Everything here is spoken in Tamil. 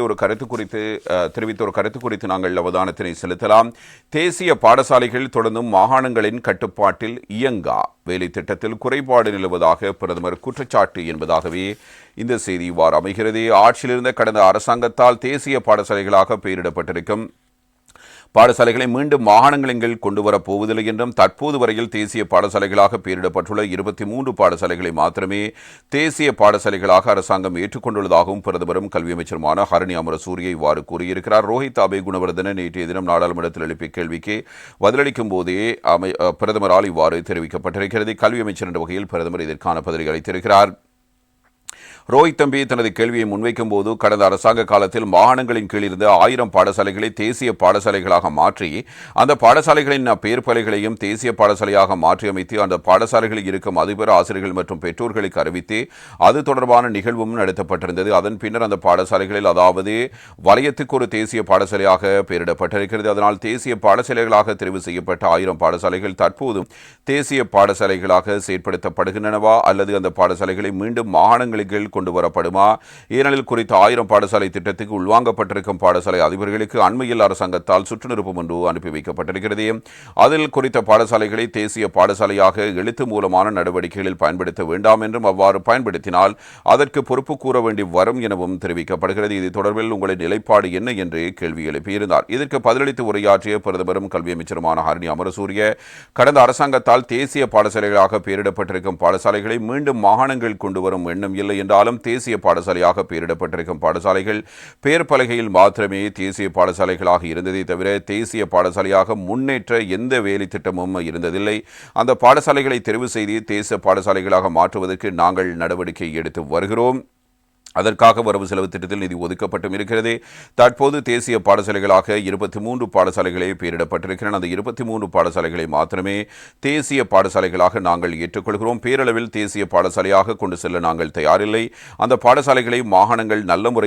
ஒரு கருத்து குறித்து தெரிவித்த ஒரு கருத்து குறித்து நாங்கள் அவதானத்தினை செலுத்தலாம். தேசிய பாடசாலைகள் தொடர்ந்தும் மாகாணங்களின் கட்டுப்பாட்டில் இயங்கா. வேலை திட்டத்தில் குறைபாடு நிலவுவதாக பிரதமர் குற்றச்சாட்டு என்பதாகவே இந்த செய்தி இவ்வாறு அமைகிறது. ஆட்சியிலிருந்த கடந்த அரசாங்கத்தால் தேசிய பாடசாலைகளாக பெயரிடப்பட்டிருக்கும் பாடசாலைகளை மீண்டும் மாகாணங்களின் கீழ் கொண்டு வரப்போவதில்லை என்றும் தற்போது வரையில் தேசிய பாடசாலைகளாக பெயரிடப்பட்டுள்ள இருபத்தி மூன்று பாடசாலைகளை மாத்திரமே தேசிய பாடசாலைகளாக அரசாங்கம் ஏற்றுக்கொண்டுள்ளதாகவும் பிரதமரும் கல்வி அமைச்சருமான ஹரணி அமரசூரிய இவ்வாறு கூறியிருக்கிறார். ரோஹித் அபே குணவர்தன நேற்றைய தினம் நாடாளுமன்றத்தில் எழுப்பிய கேள்விக்கு பதிலளிக்கும் போதே அமை பிரதமரால் இவ்வாறு தெரிவிக்கப்பட்டிருக்கிறது. கல்வி அமைச்சர் என்ற வகையில் பிரதமர் இதற்கான பதிலை அளித்திருக்கிறார் ரோஹித் தம்பி தனது கேள்வியை முன்வைக்கும் போது கடந்த அரசாங்க காலத்தில் மாகாணங்களின் கீழ் இருந்த ஆயிரம் பாடசாலைகளை தேசிய பாடசாலைகளாக மாற்றி அந்த பாடசாலைகளின் பேர் பலைகளையும் தேசிய பாடசாலையாக மாற்றியமைத்து அந்த பாடசாலைகளில் இருக்கும் அதிபர் ஆசிரியர்கள் மற்றும் பெற்றோர்களுக்கு அறிவித்து அது தொடர்பான நிகழ்வும் நடத்தப்பட்டிருந்தது. அதன் பின்னர் அந்த பாடசாலைகளில் அதாவது வலயத்துக்கு ஒரு தேசிய பாடசாலையாக பெயரிடப்பட்டிருக்கிறது. அதனால் தேசிய பாடசாலைகளாக தெரிவு செய்யப்பட்ட ஆயிரம் பாடசாலைகள் தற்போதும் தேசிய பாடசாலைகளாக செயற்படுத்தப்படுகின்றனவா? அல்லது அந்த பாடசாலைகளை மீண்டும் மாகாணங்களுக்கு கொண்டு வரப்படுமா ஏனெனில் குறித்த ஆயிரம் பாடசாலை திட்டத்துக்கு உள்வாங்கப்பட்டிருக்கும் பாடசாலை அதிபர்களுக்கு அண்மையில் அரசாங்கத்தால் சுற்றுநிருப்பம் ஒன்று அனுப்பி வைக்கப்பட்டிருக்கிறது. அதில் குறித்த பாடசாலைகளை தேசிய பாடசாலையாக எழுத்து மூலமான நடவடிக்கைகளில் பயன்படுத்த வேண்டாம் என்றும் அவ்வாறு பயன்படுத்தினால் அதற்கு பொறுப்பு கூற வேண்டி வரும் எனவும் தெரிவிக்கப்படுகிறது. இது தொடர்பில் உங்களின் நிலைப்பாடு என்ன என்று கேள்வி எழுப்பியிருந்தார். இதற்கு பதிலளித்து உரையாற்றிய பிரதமரும் கல்வி அமைச்சருமான ஹரணி அமரசூரிய கடந்த அரசாங்கத்தால் தேசிய பாடசாலைகளாக பெயரிடப்பட்டிருக்கும் பாடசாலைகளை மீண்டும் மாகாணங்கள் கொண்டு வரும் எண்ணம் இல்லை என்றாலும் தேசிய பாடசாலையாக பெயரிடப்பட்டிருக்கும் பாடசாலைகள் பெயர் பலகையில் மாத்திரமே தேசிய பாடசாலைகளாக இருந்ததை தவிர தேசிய பாடசாலையாக முன்னேற்ற எந்த வேலை திட்டமும் இருந்ததில்லை. அந்த பாடசாலைகளை தெரிவு செய்து தேசிய பாடசாலைகளாக மாற்றுவதற்கு நாங்கள் நடவடிக்கை எடுத்து வருகிறோம். அதற்காக வரவு செலவு திட்டத்தில் நிதி ஒதுக்கப்பட்டும் இருக்கிறது. தற்போது தேசிய பாடசாலைகளாக இருபத்தி மூன்று பாடசாலைகளே பெயரிடப்பட்டிருக்கின்றன. அந்த இருபத்தி மூன்று பாடசாலைகளை மாத்திரமே தேசிய பாடசாலைகளாக நாங்கள் ஏற்றுக்கொள்கிறோம். பேரளவில் தேசிய பாடசாலையாக கொண்டு செல்ல நாங்கள் தயாரில்லை. அந்த பாடசாலைகளை மாகாணங்கள் நல்ல முறை